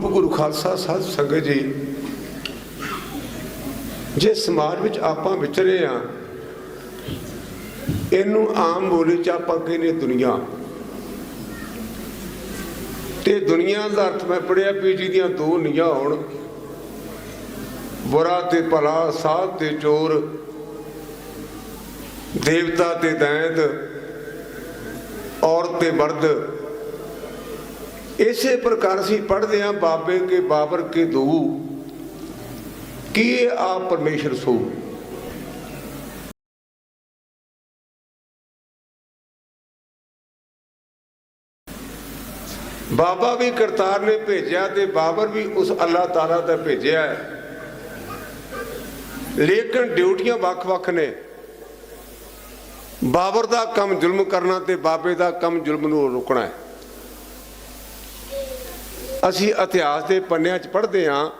ਰੂਪ ਗੁਰੂ ਖਾਲਸਾ ਸਾਧ ਸੰਗਤ ਜੀ, ਜੇ ਸਮਾਜ ਵਿੱਚ ਆਪਾਂ ਵਿਚਰੇ ਆ, ਇਹਨੂੰ ਆਮ ਬੋਲੀ ਚ ਆਪਾਂ ਕਹਿੰਦੇ ਦੁਨੀਆ। ਤੇ ਦੁਨੀਆ ਦਾ ਅਰਥ ਮੈਂ ਪੜਿਆ ਵੀ ਦੀਆਂ ਦੋ ਨੀਆਂ ਹੋਣ, ਬੁਰਾ ਤੇ ਭਲਾ, ਸਾਧ ਤੇ ਚੋਰ, ਦੇਵਤਾ ਤੇ ਦੈਂਤ, ਔਰਤ ਤੇ ਮਰਦ ਇਸੇ ਪ੍ਰਕਾਰ ਅਸੀਂ ਪੜ੍ਹਦੇ ਹਾਂ, ਬਾਬੇ ਕੇ ਬਾਬਰ ਕੇ ਦੋ। ਕੀ ਆ ਆਪ ਪਰਮੇਸ਼ਰ ਸੋ? ਬਾਬਾ ਵੀ ਕਰਤਾਰ ਨੇ ਭੇਜਿਆ ਤੇ ਬਾਬਰ ਵੀ ਉਸ ਅੱਲਾਹ ਤਾਲਾ ਦਾ ਭੇਜਿਆ ਹੈ। ਲੇਕਿਨ ਡਿਊਟੀਆਂ ਵੱਖ-ਵੱਖ ਨੇ। ਬਾਬਰ ਦਾ ਕੰਮ ਜ਼ੁਲਮ ਕਰਨਾ ਤੇ ਬਾਬੇ ਦਾ ਕੰਮ ਜ਼ੁਲਮ ਨੂੰ ਰੋਕਣਾ ਹੈ। ਅਸੀਂ ਇਤਿਹਾਸ ਦੇ ਪੰਨਿਆਂ 'ਚ ਪੜ੍ਹਦੇ ਹਾਂ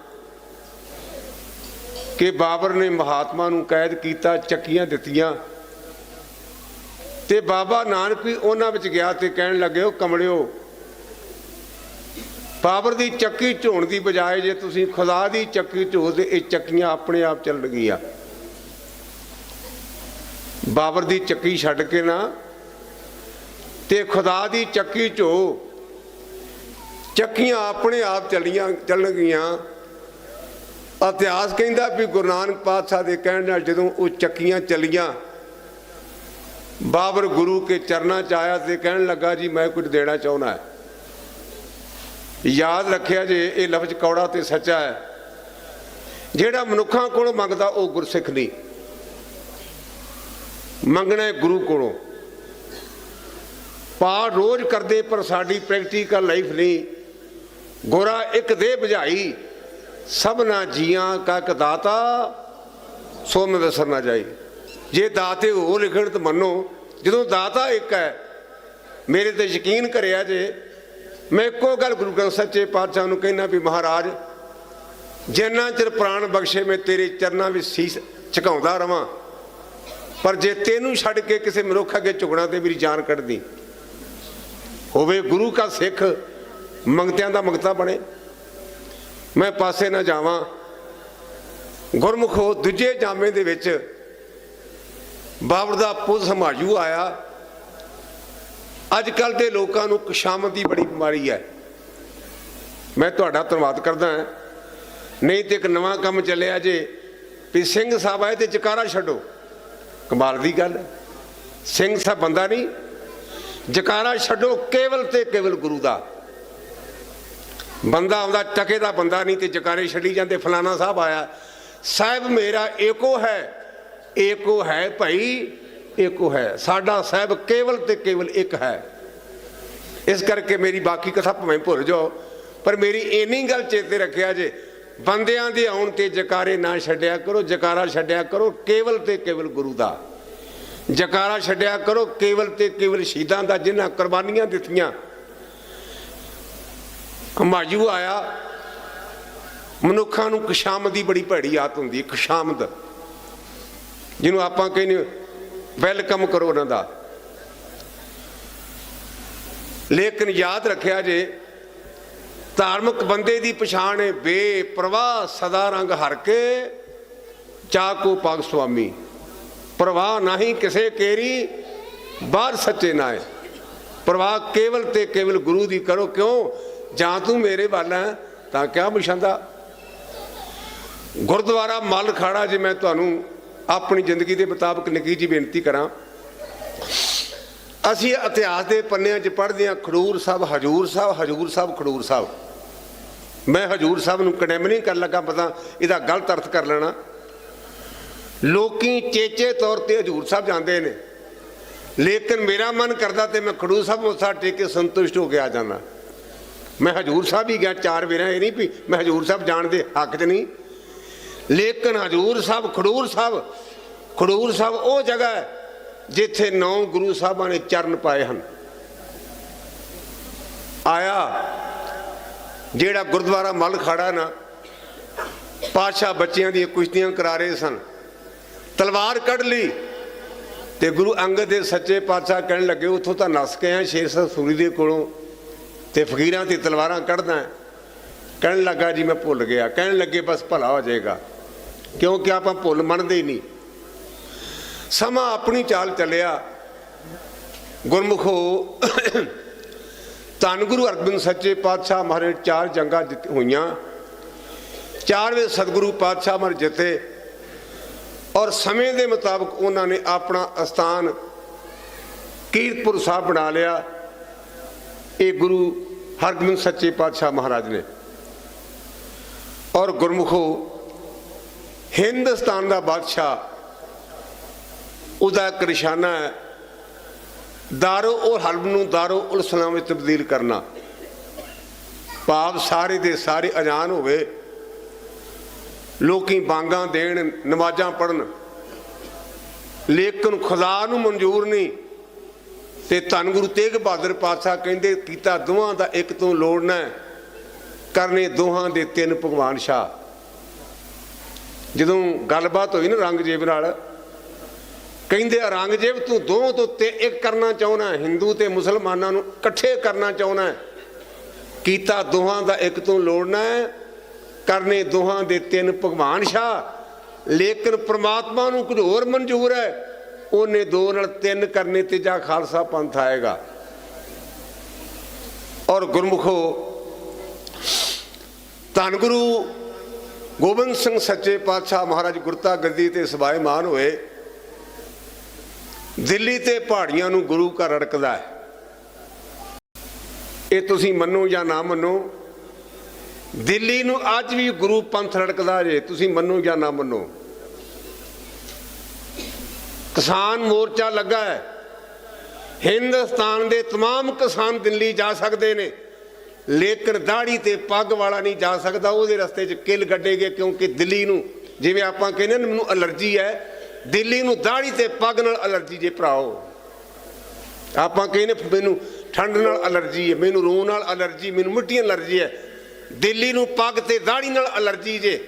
ਕਿ ਬਾਬਰ ਨੇ ਮਹਾਤਮਾ ਨੂੰ ਕੈਦ ਕੀਤਾ, ਚੱਕੀਆਂ ਦਿੱਤੀਆਂ। ਤੇ ਬਾਬਾ ਨਾਨਕ ਵੀ ਉਹਨਾਂ ਵਿੱਚ ਗਿਆ ਤੇ ਕਹਿਣ ਲੱਗੇ ਉਹ ਕਮਲਿਓ, ਬਾਬਰ ਦੀ ਚੱਕੀ ਝੋਣ ਦੀ ਬਜਾਏ ਜੇ ਤੁਸੀਂ ਖੁਦਾ ਦੀ ਚੱਕੀ ਝੋ ਤੇ ਇਹ ਚੱਕੀਆਂ ਆਪਣੇ ਆਪ ਚੱਲਣ ਗਈਆਂ। ਬਾਬਰ ਦੀ ਚੱਕੀ ਛੱਡ ਕੇ ਨਾ ਤੇ ਖੁਦਾ ਦੀ ਚੱਕੀ ਝੋ ਚੱਕੀਆਂ ਆਪਣੇ ਆਪ ਚਲੀਆਂ ਚੱਲਣ ਗਈਆਂ ਇਤਿਹਾਸ ਕਹਿੰਦਾ ਵੀ ਗੁਰੂ ਨਾਨਕ ਪਾਤਸ਼ਾਹ ਦੇ ਕਹਿਣ ਨਾਲ ਜਦੋਂ ਉਹ ਚੱਕੀਆਂ ਚੱਲੀਆਂ, ਬਾਬਰ ਗੁਰੂ ਕੇ ਚਰਨਾਂ ਚ ਆਇਆ ਤੇ ਕਹਿਣ ਲੱਗਾ, ਜੀ, ਮੈਂ ਕੁਝ ਦੇਣਾ ਚਾਹੁੰਦਾ ਹੈ। ਯਾਦ ਰੱਖਿਆ ਜੇ, ਇਹ ਲਫ਼ਜ਼ ਕੌੜਾ ਤੇ ਸੱਚਾ ਹੈ। ਜਿਹੜਾ ਮਨੁੱਖਾਂ ਕੋਲੋਂ ਮੰਗਦਾ, ਉਹ ਗੁਰਸਿੱਖ ਨਹੀਂ। ਮੰਗਣਾ ਗੁਰੂ ਕੋਲੋਂ। ਪਾਠ ਰੋਜ਼ ਕਰਦੇ, ਪਰ ਸਾਡੀ ਪ੍ਰੈਕਟੀਕਲ ਲਾਈਫ ਨਹੀਂ। ਗੋਰਾ ਇੱਕ ਦੇ ਬੁਝਾਈ ਸਭਨਾ ਜੀਆਂ ਕਾ ਇੱਕ ਦਾਤਾ, ਸੋ ਮੈਂ ਵਿਸਰ ਨਾ ਜਾਈ। ਜੇ ਦਾਤੇ ਹੋ ਲਿਖਣ ਤਾਂ ਮੰਨੋ, ਜਦੋਂ ਦਾਤਾ ਇੱਕ ਹੈ, ਮੇਰੇ ਤੇ ਯਕੀਨ ਕਰਿਆ ਜੇ, ਮੈਂ ਇੱਕੋ ਗੱਲ ਗੁਰੂ ਗ੍ਰੰਥ ਸੱਚੇ ਪਾਤਸ਼ਾਹ ਨੂੰ ਕਹਿਣਾ ਵੀ ਮਹਾਰਾਜ, ਜਿੰਨਾ ਚਿਰ ਪ੍ਰਾਣ ਬਖਸ਼ੇ ਮੈਂ ਤੇਰੇ ਚਰਨਾਂ ਵਿੱਚ ਸੀਸ ਝੁਕਾਉਂਦਾ ਰਵਾਂ। ਪਰ ਜੇ ਤੈਨੂੰ ਛੱਡ ਕੇ ਕਿਸੇ ਮਨੁੱਖ ਅੱਗੇ ਝੁਕਣਾ ਤੇ ਮੇਰੀ ਜਾਨ ਕੱਢਦੀ ਹੋਵੇ ਗੁਰੂ ਕਾ ਸਿੱਖ ਮੰਗਤਿਆਂ ਦਾ ਮੰਗਤਾ ਬਣੇ। ਮੈਂ ਪਾਸੇ ਨਾ ਜਾਵਾਂ। ਗੁਰਮੁਖੋ ਦੂਜੇ ਜਾਮੇ ਦੇ ਵਿੱਚ ਬਾਬਰ ਦਾ ਪੁੱਤ ਹਮਾਯੂ ਆਇਆ। ਅੱਜ ਕੱਲ ਦੇ ਲੋਕਾਂ ਨੂੰ ਕਸ਼ਾਮਤ ਦੀ ਬੜੀ ਬਿਮਾਰੀ ਹੈ। ਮੈਂ ਤੁਹਾਡਾ ਧੰਨਵਾਦ ਕਰਦਾ ਨਹੀਂ ਤੇ ਇੱਕ ਨਵਾਂ ਕੰਮ ਚੱਲਿਆ ਜੇ। ਵੀ ਸਿੰਘ ਸਾਹਿਬ ਆਏ ਤੇ ਜਕਾਰਾ ਛੱਡੋ। ਕਮਾਲ ਦੀ ਗੱਲ ਹੈ। ਸਿੰਘ ਸਾਹਿਬ ਬੰਦਾ ਨਹੀਂ। ਜਕਾਰਾ ਛੱਡੋ ਕੇਵਲ ਤੇ ਕੇਵਲ ਗੁਰੂ ਦਾ। ਬੰਦਾ ਆਉਂਦਾ ਟਕੇ ਦਾ ਬੰਦਾ ਨਹੀਂ ਤੇ ਜਕਾਰੇ ਛੱਡੀ ਜਾਂਦੇ। ਫਲਾਣਾ ਸਾਹਿਬ ਆਇਆ, ਸਾਹਿਬ, ਮੇਰਾ ਏਕੋ ਹੈ ਏਕੋ ਹੈ ਭਾਈ, ਏਕੋ ਹੈ। ਸਾਡਾ ਸਾਹਿਬ ਕੇਵਲ ਤੇ ਕੇਵਲ ਇੱਕ ਹੈ। ਇਸ ਕਰਕੇ ਮੇਰੀ ਬਾਕੀ ਕਥਾ ਭਾਵੇਂ ਭੁੱਲ ਜਾਓ, ਪਰ ਮੇਰੀ ਇੰਨੀ ਗੱਲ ਚੇਤੇ ਰੱਖਿਆ ਜੇ, ਬੰਦਿਆਂ ਦੇ ਆਉਣ ਤੇ ਜਕਾਰੇ ਨਾ ਛੱਡਿਆ ਕਰੋ, ਜਕਾਰਾ ਛੱਡਿਆ ਕਰੋ ਕੇਵਲ ਤੇ ਕੇਵਲ ਗੁਰੂ ਦਾ। ਜਕਾਰਾ ਛੱਡਿਆ ਕਰੋ ਕੇਵਲ ਤੇ ਕੇਵਲ ਸ਼ਹੀਦਾਂ ਦਾ, ਜਿਨ੍ਹਾਂ ਕੁਰਬਾਨੀਆਂ ਦਿੱਤੀਆਂ। ਹਮਾਯੂ ਆਇਆ। ਮਨੁੱਖਾਂ ਨੂੰ ਕਸ਼ਾਮਦ ਦੀ ਬੜੀ ਭੈੜੀ ਆਦਤ ਹੁੰਦੀ ਹੈ ਕਸ਼ਾਮਦ ਜਿਹਨੂੰ ਆਪਾਂ ਕਹਿੰਦੇ ਵੈਲਕਮ ਕਰੋ ਉਹਨਾਂ ਦਾ। ਲੇਕਿਨ ਯਾਦ ਰੱਖਿਆ ਜੇ, ਧਾਰਮਿਕ ਬੰਦੇ ਦੀ ਪਛਾਣ ਹੈ, ਬੇਪਰਵਾਹ ਸਦਾ ਰੰਗ ਹਰ ਕੇ, ਚਾਕੂ ਪਗ ਸੁਆਮੀ। ਪ੍ਰਵਾਹ ਨਹੀਂ ਕਿਸੇ ਕੇਰੀ, ਬਾਹਰ ਸੱਚੇ ਨਾ ਹੈ ਪ੍ਰਵਾਹ ਕੇਵਲ ਤੇ ਕੇਵਲ ਗੁਰੂ ਦੀ ਕਰੋ, ਕਿਉਂ? ਜਾਂ ਤੂੰ ਮੇਰੇ ਵੱਲ ਹੈ, ਤਾਂ ਕਿਆ ਬਿਸ਼ੰਦਾ? ਗੁਰਦੁਆਰਾ ਮੱਲ ਖਾੜਾ ਜੇ ਮੈਂ ਤੁਹਾਨੂੰ ਆਪਣੀ ਜ਼ਿੰਦਗੀ ਦੇ ਮੁਤਾਬਕ ਨਿੱਕੀ ਜੀ ਬੇਨਤੀ ਕਰਾਂ। ਅਸੀਂ ਇਤਿਹਾਸ ਦੇ ਪੰਨਿਆਂ 'ਚ ਪੜ੍ਹਦੇ ਹਾਂ, ਖਡੂਰ ਸਾਹਿਬ, ਹਜੂਰ ਸਾਹਿਬ ਹਜੂਰ ਸਾਹਿਬ, ਖਡੂਰ ਸਾਹਿਬ। ਮੈਂ ਹਜੂਰ ਸਾਹਿਬ ਨੂੰ ਕੰਡੈਮ ਨਹੀਂ ਕਰਨ ਲੱਗਾ, ਪਤਾ ਇਹਦਾ ਗਲਤ ਅਰਥ ਕਰ ਲੈਣਾ। ਲੋਕੀ ਚੇਚੇ ਤੌਰ ਤੇ ਹਜੂਰ ਸਾਹਿਬ ਜਾਂਦੇ ਨੇ। ਲੇਕਿਨ ਮੇਰਾ ਮਨ ਕਰਦਾ ਤੇ ਮੈਂ ਖਡੂਰ ਸਾਹਿਬ ਮੱਥਾ ਟੇਕ ਕੇ ਸੰਤੁਸ਼ਟ ਹੋ ਕੇ ਆ ਜਾਂਦਾ। ਮੈਂ ਹਜੂਰ ਸਾਹਿਬ ਹੀ ਗਿਆ ਚਾਰ ਵੇਰਾਂ ਇਹ ਨਹੀਂ ਵੀ ਮੈਂ ਹਜੂਰ ਸਾਹਿਬ ਜਾਣ ਦੇ ਹੱਕ 'ਚ ਨਹੀਂ। ਲੇਕਿਨ ਹਜੂਰ ਸਾਹਿਬ, ਖਡੂਰ ਸਾਹਿਬ ਖਡੂਰ ਸਾਹਿਬ ਉਹ ਜਗ੍ਹਾ ਹੈ ਜਿੱਥੇ ਨੌ ਗੁਰੂ ਸਾਹਿਬਾਂ ਨੇ ਚਰਨ ਪਾਏ ਹਨ। ਆਇਆ ਜਿਹੜਾ ਗੁਰਦੁਆਰਾ ਮੱਲ ਖਾੜਾ ਨਾ ਪਾਸ਼ਾ ਬੱਚਿਆਂ ਦੀਆਂ ਕੁਸ਼ਤੀਆਂ ਕਰਾ ਰਹੇ ਸਨ। ਤਲਵਾਰ ਕੱਢ ਲਈ ਤੇ ਗੁਰੂ ਅੰਗਦ ਦੇ ਸੱਚੇ ਪਾਤਸ਼ਾਹ ਕਹਿਣ ਲੱਗੇ, ਉੱਥੋਂ ਤਾਂ ਨਸ ਕੇ ਆ ਸ਼ੇਰ ਸੂਰੀ ਦੇ ਕੋਲੋਂ। ਤੇ ਫਕੀਰਾਂ ਤੇ ਤਲਵਾਰਾਂ ਕੱਢਦਾ ਕਹਿਣ ਲੱਗਾ, ਜੀ, ਮੈਂ ਭੁੱਲ ਗਿਆ। ਕਹਿਣ ਲੱਗੇ, ਬਸ ਭਲਾ ਹੋ ਜਾਏਗਾ। ਕਿਉਂਕਿ ਆਪਾਂ ਭੁੱਲ ਮੰਨਦੇ ਹੀ ਨਹੀਂ। ਸਮਾਂ ਆਪਣੀ ਚਾਲ ਚੱਲਿਆ। ਗੁਰਮੁਖੋ, ਧੰਨ ਗੁਰੂ ਅਰਜਨ ਸੱਚੇ ਪਾਤਸ਼ਾਹ ਮਹਾਰਾਜ, ਚਾਰ ਜੰਗਾਂ ਜਿੱਤ ਹੋਈਆਂ। ਚਾਰਵੇਂ ਸਤਿਗੁਰੂ ਪਾਤਸ਼ਾਹ ਮਰ ਜਿੱਤੇ ਔਰ ਸਮੇਂ ਦੇ ਮੁਤਾਬਕ ਉਹਨਾਂ ਨੇ ਆਪਣਾ ਅਸਥਾਨ ਕੀਰਤਪੁਰ ਸਾਹਿਬ ਬਣਾ ਲਿਆ। ਇਹ ਗੁਰੂ ਹਰਗੋਬਿੰਦ ਸੱਚੇ ਪਾਤਸ਼ਾਹ ਮਹਾਰਾਜ ਨੇ। ਔਰ ਗੁਰਮੁਖੋ, ਹਿੰਦੁਸਤਾਨ ਦਾ ਬਾਦਸ਼ਾਹ, ਉਹਦਾ ਇੱਕ ਨਿਸ਼ਾਨਾ ਹੈ, ਦਾਰੋ ਔਰ ਹਲਬ ਨੂੰ ਦਾਰੋ ਉਲ ਸਲਾਮ ਵਿੱਚ ਤਬਦੀਲ ਕਰਨਾ। ਭਾਵ ਸਾਰੇ ਦੇ ਸਾਰੇ ਅਜਾਨ ਹੋਵੇ। ਲੋਕੀ ਬਾਂਗਾਂ ਦੇਣ, ਨਮਾਜ਼ਾਂ ਪੜਨ ਲੇਕਿਨ ਖੁਦਾ ਨੂੰ ਮਨਜ਼ੂਰ ਨਹੀਂ। ਤੇ ਧੰਨ ਗੁਰੂ ਤੇਗ ਬਹਾਦਰ ਪਾਤਸ਼ਾਹ ਕਹਿੰਦੇ ਕੀਤਾ ਦੋਹਾਂ ਦਾ ਇੱਕ ਤੋਂ ਲੋੜਨਾ ਕਰਨੇ ਦੋਹਾਂ ਦੇ ਤਿੰਨ ਭਗਵਾਨ ਸ਼ਾਹ। ਜਦੋਂ ਗੱਲਬਾਤ ਹੋਈ ਨਾ ਰੰਗਜੀਤ ਨਾਲ, ਕਹਿੰਦੇ ਔਰੰਗਜ਼ੇਬ ਤੂੰ ਦੋ ਤੋਂ ਤੇ ਇੱਕ ਕਰਨਾ ਚਾਹੁੰਦਾ ਹਿੰਦੂ ਤੇ ਮੁਸਲਮਾਨਾਂ ਨੂੰ ਇਕੱਠੇ ਕਰਨਾ ਚਾਹੁੰਦਾ ਕੀਤਾ ਦੋਹਾਂ ਦਾ ਇੱਕ ਤੋਂ ਲੋੜਨਾ ਕਰਨੇ ਦੋਹਾਂ ਦੇ ਤਿੰਨ ਭਗਵਾਨ ਸ਼ਾਹ। ਲੇਕਿਨ ਪ੍ਰਮਾਤਮਾ ਨੂੰ ਕੁਝ ਹੋਰ ਮਨਜ਼ੂਰ ਹੈ। ਉਹਨੇ ਦੋ ਨਾਲ ਤਿੰਨ ਕਰਨੇ ਤੇ ਜਾ ਖਾਲਸਾ ਪੰਥ ਆਏਗਾ। ਔਰ ਗੁਰਮੁਖੋ, ਧੰਨ ਗੁਰੂ ਗੋਬਿੰਦ ਸਿੰਘ ਸੱਚੇ ਪਾਤਸ਼ਾਹ ਮਹਾਰਾਜ ਗੁਰਤਾ ਗੱਦੀ ਤੇ ਸਬਾਇਮਾਨ ਹੋਏ, ਦਿੱਲੀ ਤੇ ਪਹਾੜੀਆਂ ਨੂੰ ਗੁਰੂ ਘਰ ਅੜਕਦਾ ਹੈ। ਇਹ ਤੁਸੀਂ ਮੰਨੋ ਜਾਂ ਨਾ ਮੰਨੋ, ਦਿੱਲੀ ਨੂੰ ਅੱਜ ਵੀ ਗੁਰੂ ਪੰਥ ਰੜਕਦਾ ਜੇ, ਤੁਸੀਂ ਮੰਨੋ ਜਾਂ ਨਾ ਮੰਨੋ। ਕਿਸਾਨ ਮੋਰਚਾ ਲੱਗਾ ਹੈ ਹਿੰਦੁਸਤਾਨ ਦੇ तमाम ਕਿਸਾਨ ਦਿੱਲੀ ਜਾ ਸਕਦੇ ਨੇ ਲੇਕਿਨ ਦਾੜੀ ਤੇ ਪੱਗ ਵਾਲਾ ਨਹੀਂ ਜਾ ਸਕਦਾ ਉਹਦੇ ਰਸਤੇ 'ਚ ਕਿੱਲ ਗੱਡੇਗੇ ਕਿਉਂਕਿ ਦਿੱਲੀ ਨੂੰ ਜਿਵੇਂ ਆਪਾਂ ਕਹਿੰਦੇ ਨੇ ਮੈਨੂੰ ਅਲਰਜੀ ਹੈ ਦਿੱਲੀ ਨੂੰ ਦਾੜੀ ਤੇ ਪੱਗ ਨਾਲ ਅਲਰਜੀ ਜੇ ਭਰਾਓ ਆਪਾਂ ਕਹਿੰਦੇ ਮੈਨੂੰ ਠੰਡ ਨਾਲ ਅਲਰਜੀ ਹੈ ਮੈਨੂੰ ਰੂਹ ਨਾਲ ਅਲਰਜੀ ਮੈਨੂੰ ਮਿੱਟੀ ਨਾਲ ਅਲਰਜੀ ਹੈ ਦਿੱਲੀ ਨੂੰ ਪੱਗ ਤੇ ਦਾੜੀ ਨਾਲ ਅਲਰਜੀ ਜੇ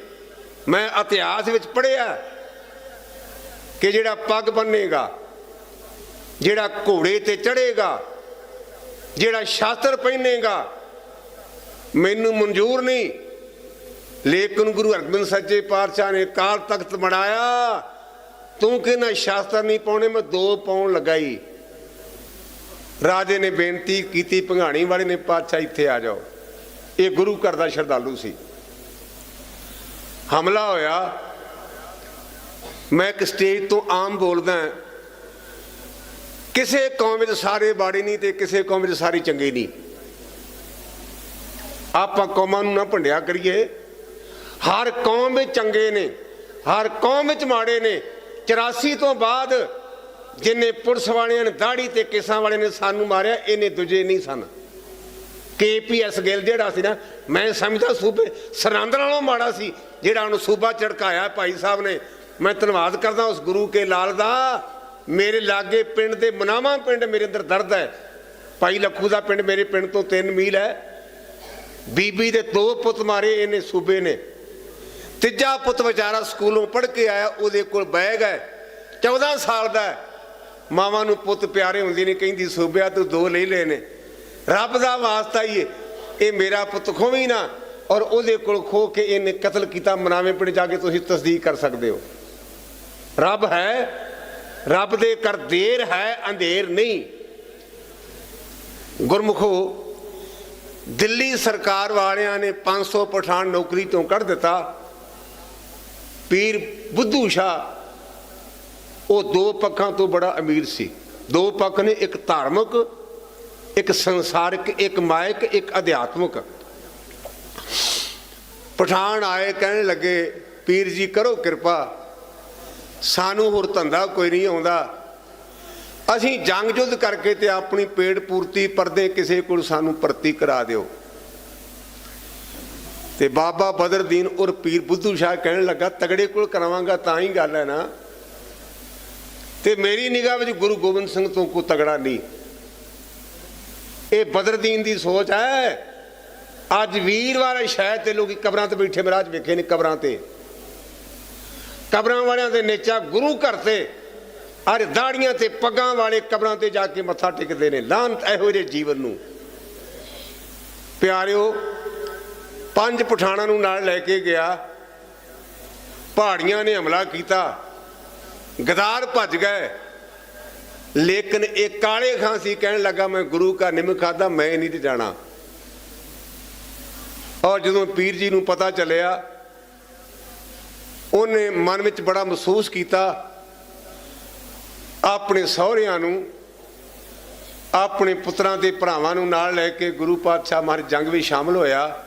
ਮੈਂ ਇਤਿਹਾਸ ਵਿੱਚ ਪੜ੍ਹਿਆ ਕਿ ਜਿਹੜਾ ਪੱਗ ਬੰਨੇਗਾ, ਜਿਹੜਾ ਘੋੜੇ ਤੇ ਚੜੇਗਾ ਜਿਹੜਾ ਸ਼ਾਸਤਰ ਪਹਿਨੇਗਾ, ਮੈਨੂੰ ਮਨਜ਼ੂਰ ਨਹੀਂ। ਲੇਕਿਨ ਗੁਰੂ ਅਰਜਨ ਸੱਚੇ ਪਾਤਸ਼ਾਹ ਨੇ ਕਾਲ ਤਖਤ ਬਣਾਇਆ। ਤੂੰ ਕਹਿੰਦਾ ਸ਼ਾਸਤਰ ਨਹੀਂ ਪਾਉਣੇ, ਮੈਂ ਦੋ ਪਾਉਣ ਲਗਾਈ ਰਾਜੇ ਨੇ ਬੇਨਤੀ ਕੀਤੀ, ਭੰਗਾਣੀ ਵਾਲੇ ਨੇ ਪਾਤਸ਼ਾਹ ਇੱਥੇ ਆ ਜਾਓ। ਇਹ ਗੁਰੂ ਘਰ ਦਾ ਸ਼ਰਧਾਲੂ ਸੀ। ਹਮਲਾ ਹੋਇਆ। ਮੈਂ ਇੱਕ ਸਟੇਜ ਤੋਂ ਆਮ ਬੋਲਦਾ ਕਿਸੇ ਕੌਮ ਵਿੱਚ ਸਾਰੇ ਬਾੜੇ ਨਹੀਂ ਤੇ ਕਿਸੇ ਕੌਮ ਵਿੱਚ ਸਾਰੇ ਚੰਗੇ ਨਹੀਂ। ਆਪਾਂ ਕੌਮਾਂ ਨੂੰ ਨਾ ਭੰਡਿਆ ਕਰੀਏ। ਹਰ ਕੌਮ ਵਿੱਚ ਚੰਗੇ ਨੇ, ਹਰ ਕੌਮ ਵਿੱਚ ਮਾੜੇ ਨੇ। 84 ਤੋਂ ਬਾਅਦ ਜਿਨੇ ਪੁਲਿਸ ਵਾਲਿਆਂ ਨੇ ਦਾੜੀ ਤੇ ਕੇਸਾਂ ਵਾਲੇ ਨੇ ਸਾਨੂੰ ਮਾਰਿਆ, ਇਹਨੇ ਦੂਜੇ ਨਹੀਂ ਸਨ। ਕੇਪੀਐਸ ਗਿੱਲ ਜਿਹੜਾ ਸੀ ਨਾ, ਮੈਂ ਸਮਝਦਾ ਸੂਬੇ ਸਰੰਦ ਨਾਲੋਂ ਮਾੜਾ ਸੀ, ਜਿਹੜਾ ਉਹਨੂੰ ਸੂਬਾ ਝੜਕਾਇਆ ਭਾਈ ਸਾਹਿਬ ਨੇ। ਮੈਂ ਧੰਨਵਾਦ ਕਰਦਾ ਉਸ ਗੁਰੂ ਕੇ ਲਾਲ ਦਾ। ਮੇਰੇ ਲਾਗੇ ਪਿੰਡ ਦੇ ਮਨਾਵਾ ਪਿੰਡ ਮੇਰੇ ਅੰਦਰ ਦਰਦ ਹੈ। ਭਾਈ ਲੱਖੂ ਦਾ ਪਿੰਡ ਮੇਰੇ ਪਿੰਡ ਤੋਂ 3 ਮੀਲ ਹੈ। ਬੀਬੀ ਦੇ ਦੋ ਪੁੱਤ ਮਾਰੇ, ਇਹਨੇ ਸੂਬੇ ਨੇ। ਤੀਜਾ ਪੁੱਤ ਵਿਚਾਰਾ ਸਕੂਲੋਂ ਪੜ੍ਹ ਕੇ ਆਇਆ, ਉਹਦੇ ਕੋਲ ਬੈਗ ਹੈ। 14 ਸਾਲ ਦਾ ਮਾਵਾਂ ਨੂੰ ਪੁੱਤ ਪਿਆਰੇ ਹੁੰਦੀ ਨੇ, ਕਹਿੰਦੀ, ਸੂਬਿਆ, ਤੂੰ ਦੋ ਲੈ ਲਏ ਨੇ। ਰੱਬ ਦਾ ਵਾਸਤਾ ਹੀ ਇਹ ਮੇਰਾ ਪੁੱਤ ਖੋਵੀ ਨਾ ਔਰ ਉਹਦੇ ਕੋਲ ਖੋ ਕੇ ਇਹਨੇ ਕਤਲ ਕੀਤਾ, ਮਨਾਵੇਂ ਪਿੰਡ ਜਾ ਕੇ ਤੁਸੀਂ ਤਸਦੀਕ ਕਰ ਸਕਦੇ ਹੋ। ਰੱਬ ਹੈ, ਰੱਬ ਦੇ ਕਰ ਦੇਰ ਹੈ, ਅੰਧੇਰ ਨਹੀਂ। ਗੁਰਮੁਖੋ, ਦਿੱਲੀ ਸਰਕਾਰ ਵਾਲਿਆਂ ਨੇ 500 ਪਠਾਨ ਨੌਕਰੀ ਤੋਂ ਕੱਢ ਦਿੱਤਾ। ਪੀਰ ਬੁੱਧੂ ਸ਼ਾਹ, ਉਹ ਦੋ ਪੱਖਾਂ ਤੋਂ ਬੜਾ ਅਮੀਰ ਸੀ। ਦੋ ਪੱਖ ਨੇ, ਇੱਕ ਧਾਰਮਿਕ, ਇੱਕ ਸੰਸਾਰਿਕ, ਇੱਕ ਮਾਇਕ, ਇੱਕ ਅਧਿਆਤਮਿਕ। ਪਠਾਨ ਆਏ, ਕਹਿਣ ਲੱਗੇ, ਪੀਰ ਜੀ ਕਰੋ ਕਿਰਪਾ। ਸਾਨੂੰ ਹੋਰ ਧੰਦਾ ਕੋਈ ਨਹੀਂ ਆਉਂਦਾ। ਅਸੀਂ ਜੰਗ ਜੁੱਧ ਕਰਕੇ ਤੇ ਆਪਣੀ ਪੇਟ ਪੂਰਤੀ ਪਰਦੇ ਕਿਸੇ ਕੋਲ ਸਾਨੂੰ ਭਰਤੀ ਕਰਾ ਦਿਓ। ਤੇ ਬਾਬਾ ਬਦਰਦੀਨ ਔਰ ਪੀਰ ਬੁੱਧੂ ਸ਼ਾਹ ਕਹਿਣ ਲੱਗਾ, ਤਗੜੇ ਕੋਲ ਕਰਾਵਾਂਗਾ ਤਾਂ ਹੀ ਗੱਲ ਹੈ ਨਾ। ਤੇ ਮੇਰੀ ਨਿਗਾਹ ਵਿੱਚ ਗੁਰੂ ਗੋਬਿੰਦ ਸਿੰਘ ਤੋਂ ਕੋ ਤਗੜਾ ਨਹੀਂ। ਇਹ ਬਦਰਦੀਨ ਦੀ ਸੋਚ ਹੈ। ਅੱਜ ਵੀਰਵਾਰ ਸ਼ਾਇਦ ਤੇ ਲੋਕੀ ਕਬਰਾਂ ਤੇ ਬੈਠੇ ਮਹਾਰਾਜ ਵੇਖੇ ਨੇ ਕਬਰਾਂ ਤੇ। ਕਬਰਾਂ ਵਾਲਿਆਂ ਦੇ ਨੇਚਾ ਗੁਰੂ ਘਰ ਤੇ, ਅਰ ਦਾੜੀਆਂ ਤੇ, ਪੱਗਾਂ ਵਾਲੇ ਕਬਰਾਂ ਤੇ ਜਾ ਕੇ ਮੱਥਾ ਟੇਕਦੇ ਨੇ। ਲਾਂਤ ਇਹੋ ਜਿਹੇ ਜੀਵਨ ਨੂੰ। ਪਿਆਰਿਓ, ਪੰਜ ਪਠਾਣਾਂ ਨੂੰ ਨਾਲ ਲੈ ਕੇ ਗਿਆ। ਪਹਾੜੀਆਂ ਨੇ ਹਮਲਾ ਕੀਤਾ। ਗਦਾਰ ਭੱਜ ਗਏ। ਲੇਕਿਨ ਇਹ ਕਾਲੇ ਖਾਂ ਸੀ, ਕਹਿਣ ਲੱਗਾ, ਮੈਂ ਗੁਰੂ ਘਰ ਨਿਮ ਖਾਦਾ ਮੈਂ ਨਹੀਂ ਤੇ ਜਾਣਾ। ਔਰ ਜਦੋਂ ਪੀਰ ਜੀ ਨੂੰ ਪਤਾ ਚੱਲਿਆ ਉਹਨੇ ਮਨ ਵਿੱਚ ਬੜਾ ਮਹਿਸੂਸ ਕੀਤਾ। ਆਪਣੇ ਸਹੁਰਿਆਂ ਨੂੰ, ਆਪਣੇ ਪੁੱਤਰਾਂ ਦੇ ਭਰਾਵਾਂ ਨੂੰ ਨਾਲ ਲੈ ਕੇ ਗੁਰੂ ਪਾਤਸ਼ਾਹ ਮਹਾਰਾਜ ਜੰਗ ਵਿੱਚ ਸ਼ਾਮਲ ਹੋਇਆ।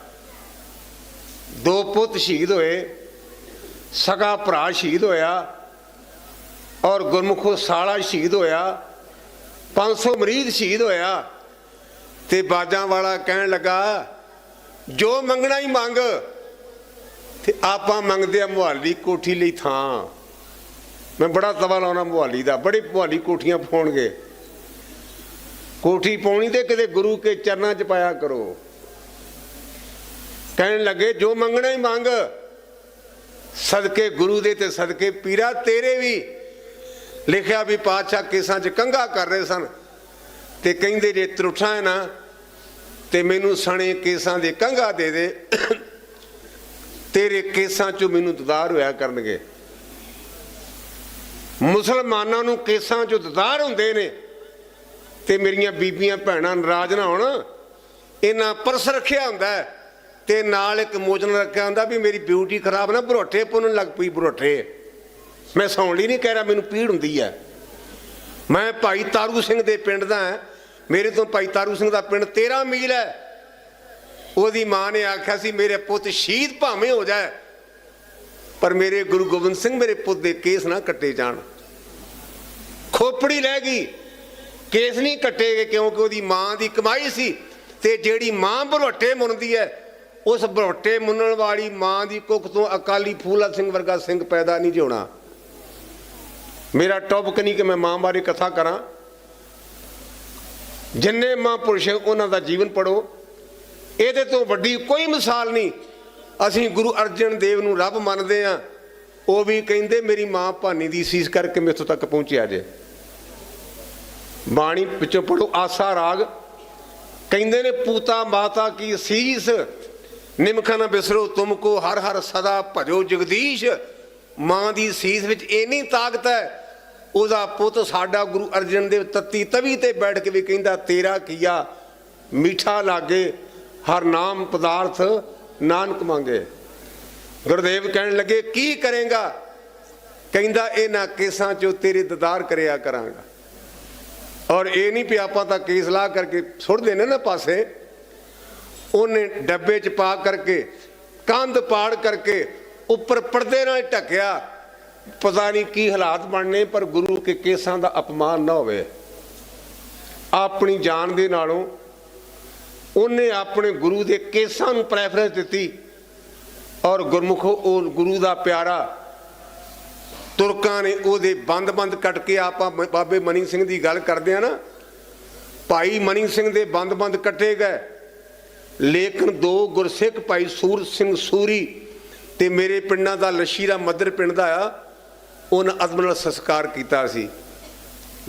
ਦੋ ਪੁੱਤ ਸ਼ਹੀਦ ਹੋਏ, ਸਗਾ ਭਰਾ ਸ਼ਹੀਦ ਹੋਇਆ ਔਰ ਗੁਰਮੁਖੋ ਸਾਲਾ ਸ਼ਹੀਦ ਹੋਇਆ 500 ਮਰੀਦ ਸ਼ਹੀਦ ਹੋਇਆ। ਤੇ ਬਾਜਾਂ ਵਾਲਾ ਕਹਿਣ ਲੱਗਾ, ਜੋ ਮੰਗਣਾ ਹੀ ਮੰਗ। ਤੇ ਆਪਾਂ ਮੰਗਦੇ ਆ ਮੁਹਾਲੀ ਕੋਠੀ ਲਈ ਥਾਂ। ਮੈਂ ਬੜਾ ਤਵਾ ਲਾਉਣਾ ਮੁਹਾਲੀ ਦਾ, ਬੜੇ ਮੁਹਾਲੀ ਕੋਠੀਆਂ ਪਾਉਣਗੇ। ਕੋਠੀ ਪਾਉਣੀ ਤੇ ਕਿਤੇ ਗੁਰੂ ਕੇ ਚਰਨਾਂ 'ਚ ਪਾਇਆ ਕਰੋ। ਕਹਿਣ ਲੱਗੇ, ਜੋ ਮੰਗਣਾ ਹੀ ਮੰਗ। ਸਦਕੇ ਗੁਰੂ ਦੇ ਤੇ ਸਦਕੇ ਪੀਰਾ ਤੇਰੇ ਵੀ। ਲਿਖਿਆ ਵੀ ਪਾਤਸ਼ਾਹ ਕੇਸਾਂ 'ਚ ਕੰਗਾ ਕਰ ਰਹੇ ਸਨ। ਤੇ ਕਹਿੰਦੇ ਜੇ ਤਰੁੱਠਾਂ ਨਾ, ਤੇ ਮੈਨੂੰ ਸਣੇ ਕੇਸਾਂ ਦੇ ਕੰਗਾ ਦੇ ਦੇ। ਤੇਰੇ ਕੇਸਾਂ 'ਚੋਂ ਮੈਨੂੰ ਦਦਾਰ ਹੋਇਆ ਕਰਨਗੇ। ਮੁਸਲਮਾਨਾਂ ਨੂੰ ਕੇਸਾਂ 'ਚੋਂ ਦਦਾਰ ਹੁੰਦੇ ਨੇ। ਤੇ ਮੇਰੀਆਂ ਬੀਬੀਆਂ ਭੈਣਾਂ ਨਾਰਾਜ਼ ਨਾ ਹੋਣ। ਇਹਨਾਂ ਪਰਸ ਰੱਖਿਆ ਹੁੰਦਾ ਹੈ ਤੇ ਨਾਲ ਇੱਕ ਮੋਜਨ ਰੱਖਿਆ ਹੁੰਦਾ ਵੀ ਮੇਰੀ ਬਿਊਟੀ ਖਰਾਬ ਨਾ ਬਰੋਟੇ ਪੁੰਨ ਲੱਗ ਪਈ ਬਰੋਟੇ ਮੈਂ ਸੌਣ ਲਈ ਨਹੀਂ ਕਹਿ ਰਿਹਾ, ਮੈਨੂੰ ਪੀੜ ਹੁੰਦੀ ਹੈ। ਮੈਂ ਭਾਈ ਤਾਰੂ ਸਿੰਘ ਦੇ ਪਿੰਡ ਦਾ ਮੇਰੇ ਤੋਂ ਭਾਈ ਤਾਰੂ ਸਿੰਘ ਦਾ ਪਿੰਡ 13 ਮੀਲ ਹੈ। ਉਹਦੀ ਮਾਂ ਨੇ ਆਖਿਆ ਸੀ ਮੇਰੇ ਪੁੱਤ ਸ਼ਹੀਦ ਭਾਵੇਂ ਹੋ ਜਾਏ ਪਰ ਮੇਰੇ ਗੁਰੂ ਗੋਬਿੰਦ ਸਿੰਘ ਮੇਰੇ ਪੁੱਤ ਦੇ ਕੇਸ ਨਾ ਕੱਟੇ ਜਾਣ। ਖੋਪੜੀ ਰਹਿ ਗਈ। ਕੇਸ ਨਹੀਂ ਕੱਟੇ ਗਏ ਕਿਉਂਕਿ ਉਹਦੀ ਮਾਂ ਦੀ ਕਮਾਈ ਸੀ ਤੇ ਜਿਹੜੀ ਮਾਂ ਬਰੋਟੇ ਮੁੰਨਦੀ ਹੈ ਉਸ ਬਰੋਟੇ ਮੁੰਨਣ ਵਾਲੀ ਮਾਂ ਦੀ ਕੁੱਖ ਤੋਂ ਅਕਾਲੀ ਫੂਲਾ ਸਿੰਘ ਵਰਗਾ ਸਿੰਘ ਪੈਦਾ ਨਹੀਂ ਜਿਉਣਾ। ਮੇਰਾ ਟੌਪਕ ਨਹੀਂ ਕਿ ਮੈਂ ਮਾਂ ਬਾਰੇ ਕਥਾ ਕਰਾਂ। ਜਿੰਨੇ ਮਹਾਂਪੁਰਸ਼ ਹੈ, ਉਹਨਾਂ ਦਾ ਜੀਵਨ ਪੜੋ ਇਹਦੇ ਤੋਂ ਵੱਡੀ ਕੋਈ ਮਿਸਾਲ ਨਹੀਂ। ਅਸੀਂ ਗੁਰੂ ਅਰਜਨ ਦੇਵ ਨੂੰ ਰੱਬ ਮੰਨਦੇ ਆ ਉਹ ਵੀ ਕਹਿੰਦੇ, ਮੇਰੀ ਮਾਂ ਭਾਨੀ ਦੀ ਸੀਸ ਕਰਕੇ ਮੇਥੋਂ ਤੱਕ ਪਹੁੰਚਿਆ ਜੇ। ਬਾਣੀ ਵਿੱਚੋਂ ਪੜੋ ਆਸਾ ਰਾਗ। ਕਹਿੰਦੇ ਨੇ, ਪੂਤਾ ਮਾਤਾ ਕੀ ਸੀਸ? ਨਿਮਖਾ ਨਾ ਬਿਸਰੋ ਤੁਮਕੋ ਹਰ ਹਰ ਸਦਾ ਭਜੋ ਜਗਦੀਸ਼। ਮਾਂ ਦੀ ਸੀਸ ਵਿੱਚ ਇੰਨੀ ਤਾਕਤ ਹੈ। ਉਹਦਾ ਪੁੱਤ ਸਾਡਾ ਗੁਰੂ ਅਰਜਨ ਦੇਵ ਤੱਤੀ ਤਵੀ ਤੇ ਬੈਠ ਕੇ ਵੀ ਕਹਿੰਦਾ, ਤੇਰਾ ਕੀਆ ਮਿੱਠਾ ਲਾਗੇ ਹਰ ਨਾਮ ਪਦਾਰਥ ਨਾਨਕ ਮੰਗੇ। ਗੁਰਦੇਵ ਕਹਿਣ ਲੱਗੇ, ਕੀ ਕਰੇਗਾ? ਕਹਿੰਦਾ, ਇਹਨਾਂ ਕੇਸਾਂ ਚੋਂ ਤੇਰੇ ਦਦਾਰ ਕਰਿਆ ਕਰਾਂਗਾ। ਔਰ ਇਹ ਨਹੀਂ ਵੀ ਆਪਾਂ ਤਾਂ ਕੇਸ ਲਾ ਕਰਕੇ ਸੁੱਟ ਦੇਣੇ ਨਾ ਪਾਸੇ। ਉਹਨੇ ਡੱਬੇ 'ਚ ਪਾ ਕਰਕੇ, ਕੰਧ ਪਾੜ ਕਰਕੇ ਉੱਪਰ ਪਰਦੇ ਨਾਲ ਢੱਕਿਆ। ਪਤਾ ਨਹੀਂ ਕੀ ਹਾਲਾਤ ਬਣਨੇ, ਪਰ ਗੁਰੂ ਕੇ ਕੇਸਾਂ ਦਾ ਅਪਮਾਨ ਨਾ ਹੋਵੇ। ਆਪਣੀ ਜਾਨ ਦੇ ਨਾਲੋਂ ਉਹਨੇ ਆਪਣੇ ਗੁਰੂ ਦੇ ਕੇਸਾਂ ਨੂੰ ਪ੍ਰੈਫਰੈਂਸ ਦਿੱਤੀ ਔਰ ਗੁਰਮੁਖੋ ਉਹ ਗੁਰੂ ਦਾ ਪਿਆਰਾ ਤੁਰਕਾਂ ਨੇ ਉਹਦੇ ਬੰਦ-ਬੰਦ ਕੱਟ ਕੇ ਆਪਾਂ ਬਾਬੇ ਮਨੀ ਸਿੰਘ ਦੀ ਗੱਲ ਕਰਦੇ ਆ ਨਾ, ਭਾਈ ਮਨੀ ਸਿੰਘ ਦੇ ਬੰਦ-ਬੰਦ ਕੱਟੇ ਗਏ। ਲੇਕਿਨ ਦੋ ਗੁਰਸਿੱਖ ਭਾਈ ਸੂਰ ਸਿੰਘ ਸੂਰੀ ਤੇ ਮੇਰੇ ਪਿੰਡਾਂ ਦਾ ਲਸ਼ੀਰਾ ਮਦਰ ਪਿੰਡ ਦਾ ਆ, ਉਹਨਾਂ ਅਦਬ ਨਾਲ ਸੰਸਕਾਰ ਕੀਤਾ ਸੀ।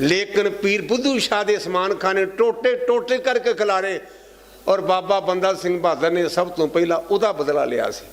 ਲੇਕਿਨ ਪੀਰ ਬੁੱਧੂ ਸ਼ਾਹ ਦੇ ਸਮਾਨ ਖਾਨੇ ਟੋਟੇ ਟੋਟੇ ਕਰਕੇ ਖਿਲਾਰੇ ਔਰ ਬਾਬਾ ਬੰਦਾ ਸਿੰਘ ਬਹਾਦਰ ਨੇ ਸਭ ਤੋਂ ਪਹਿਲਾਂ ਉਹਦਾ ਬਦਲਾ ਲਿਆ ਸੀ।